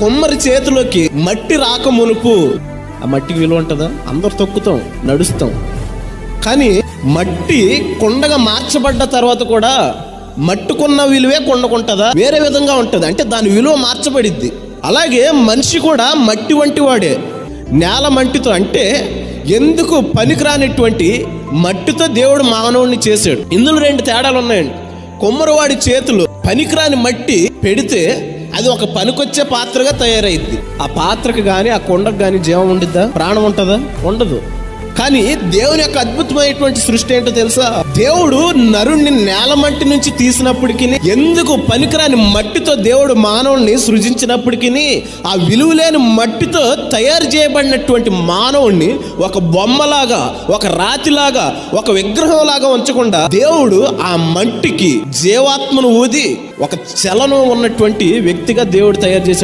కొమ్మరి చేతిలోకి మట్టి రాక మునుపు ఆ మట్టికి విలువ ఉంటుందా? అందరు తొక్కుతాం నడుస్తాం. కానీ మట్టి కొండగా మార్చబడ్డ తర్వాత కూడా మట్టుకున్న విలువే కొండకుంటుందా? వేరే విధంగా ఉంటుంది. అంటే దాని విలువ మార్చబడిద్ది. అలాగే మనిషి కూడా మట్టి వంటి వాడే. నేల మట్టితో అంటే ఎందుకు పనికిరానటువంటి మట్టితో దేవుడు మానవుడిని చేశాడు? ఇందులో రెండు తేడాలు ఉన్నాయండి కొమ్మరివాడి చేతులు పనికిరాని మట్టి పెడితే అది ఒక పనికొచ్చే పాత్రగా తయారైద్ది. ఆ పాత్రకు కానీ ఆ కొండకు కానీ జీవం ఉండిద్దా? ప్రాణం ఉంటుందా? ఉండదు. కానీ దేవుని యొక్క అద్భుతమైనటువంటి సృష్టి ఏంటో తెలుసా? దేవుడు నరుణ్ణి నేల మట్టి నుంచి తీసినప్పటికీ ఎందుకు పనికిరాని మట్టితో దేవుడు మానవుణ్ణి సృజించినప్పటికీ ఆ విలువలేని మట్టితో తయారు చేయబడినటువంటి మానవుణ్ణి ఒక బొమ్మలాగా ఒక రాతిలాగా ఒక విగ్రహంలాగా ఉంచకుండా దేవుడు ఆ మట్టికి జీవాత్మను ఊది ఒక చలనం ఉన్నటువంటి వ్యక్తిగా దేవుడు తయారు చేశాడు.